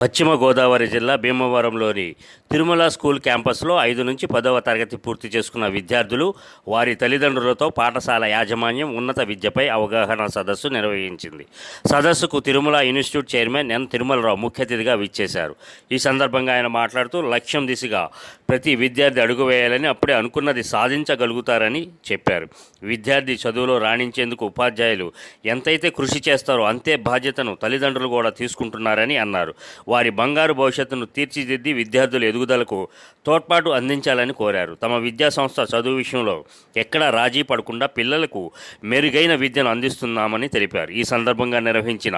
పశ్చిమ గోదావరి జిల్లా భీమవరంలోని తిరుమల స్కూల్ క్యాంపస్లో ఐదు నుంచి పదవ తరగతి పూర్తి చేసుకున్న విద్యార్థులు వారి తల్లిదండ్రులతో పాఠశాల యాజమాన్యం ఉన్నత విద్యపై అవగాహన సదస్సు నిర్వహించింది. సదస్సుకు Tirumala institute chairman N. Tirumalarao ముఖ్య అతిథిగా విచ్చేశారు. ఈ సందర్భంగా ఆయన మాట్లాడుతూ లక్ష్యం దిశగా ప్రతి విద్యార్థి అడుగు వేయాలని అప్పుడే అనుకున్నది సాధించగలుగుతారని చెప్పారు. విద్యార్థి చదువులో రాణించేందుకు ఉపాధ్యాయులు ఎంతైతే కృషి చేస్తారో అంతే బాధ్యతను తల్లిదండ్రులు కూడా తీసుకుంటున్నారని అన్నారు. వారి బంగారు భవిష్యత్తును తీర్చిదిద్ది విద్యార్థుల ఎదుగుదలకు తోడ్పాటు అందించాలని కోరారు. తమ విద్యా సంస్థ చదువు విషయంలో ఎక్కడా రాజీ పడకుండా పిల్లలకు మెరుగైన విద్యను అందిస్తున్నామని తెలిపారు. ఈ సందర్భంగా నిర్వహించిన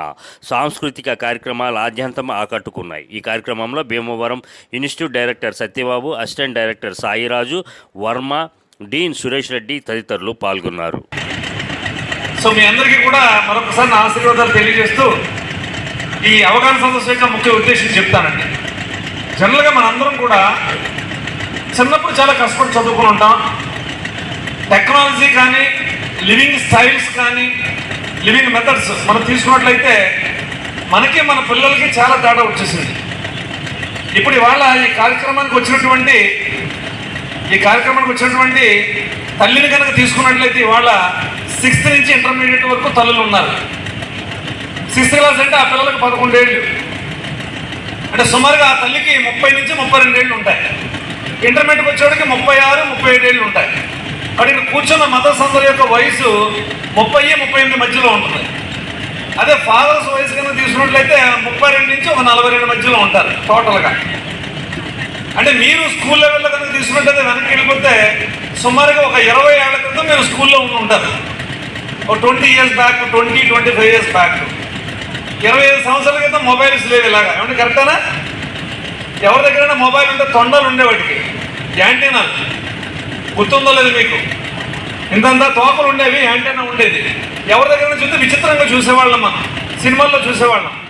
సాంస్కృతిక కార్యక్రమాలు ఆద్యంతం ఆకట్టుకున్నాయి. ఈ కార్యక్రమంలో Bhimavaram institute director Satyababu assistant director Sairaju Varma dean Suresh Reddy తదితరులు పాల్గొన్నారు. సో మీ అందరికీ కూడా మరొకసారి ఆశీర్వాదాలు తెలియజేస్తూ ఈ అవగాహన సదస్సు యొక్క ముఖ్య ఉద్దేశం చెప్తానండి. జనరల్గా మనందరం కూడా చిన్నప్పుడు చాలా కష్టపడి చదువుకుని ఉంటాం. టెక్నాలజీ కానీ లివింగ్ స్టైల్స్ కానీ లివింగ్ మెథడ్స్ మనం తీసుకున్నట్లయితే మనకి మన పిల్లలకి చాలా తేడా వచ్చేసింది. ఇప్పుడు ఇవాళ ఈ కార్యక్రమానికి వచ్చినటువంటి ఈ కార్యక్రమానికి వచ్చినటువంటి తల్లిని కనుక తీసుకున్నట్లయితే ఇవాళ సిక్స్త్ నుంచి ఇంటర్మీడియట్ వరకు తల్లులు ఉన్నారు. సిక్స్త్ క్లాస్ అంటే ఆ పిల్లలకు పదకొండేళ్ళు అంటే సుమారుగా ఆ తల్లికి ముప్పై నుంచి ముప్పై రెండేళ్ళు ఉంటాయి. ఇంటర్మీడియట్కి వచ్చేవాడికి ముప్పై ఆరు ముప్పై ఏడేళ్ళు ఉంటాయి. అక్కడ ఇక్కడ కూర్చున్న మదర్స్ అందరి యొక్క వయసు ముప్పై ముప్పై ఎనిమిది మధ్యలో ఉంటుంది. అదే ఫాదర్స్ వయసు కనుక తీసుకున్నట్లయితే ముప్పై రెండు నుంచి ఒక నలభై రెండు మధ్యలో ఉంటారు టోటల్గా. అంటే మీరు స్కూల్ లెవెల్లో కనుక తీసుకున్నట్లయితే వెనక్కి వెళ్ళిపోతే సుమారుగా ఒక ఇరవై ఏళ్ళ క్రితం మీరు స్కూల్లో ఉంటారు. ఒక twenty years back twenty twenty five years back. ఇరవై ఐదు సంవత్సరాల క్రితం మొబైల్స్ లేవు ఇలాగా. ఏమంటే కరెక్టేనా ఎవరి దగ్గరైనా మొబైల్ ఉంటే తొండలు ఉండేవాటికి యాంటీనాలు గుర్తుందో లేదు మీకు? ఇంతంతా తోకలు ఉండేవి యాంటీనా ఉండేది. ఎవరి దగ్గర చూస్తే విచిత్రంగా చూసేవాళ్ళం మనం. సినిమాల్లో చూసేవాళ్ళం.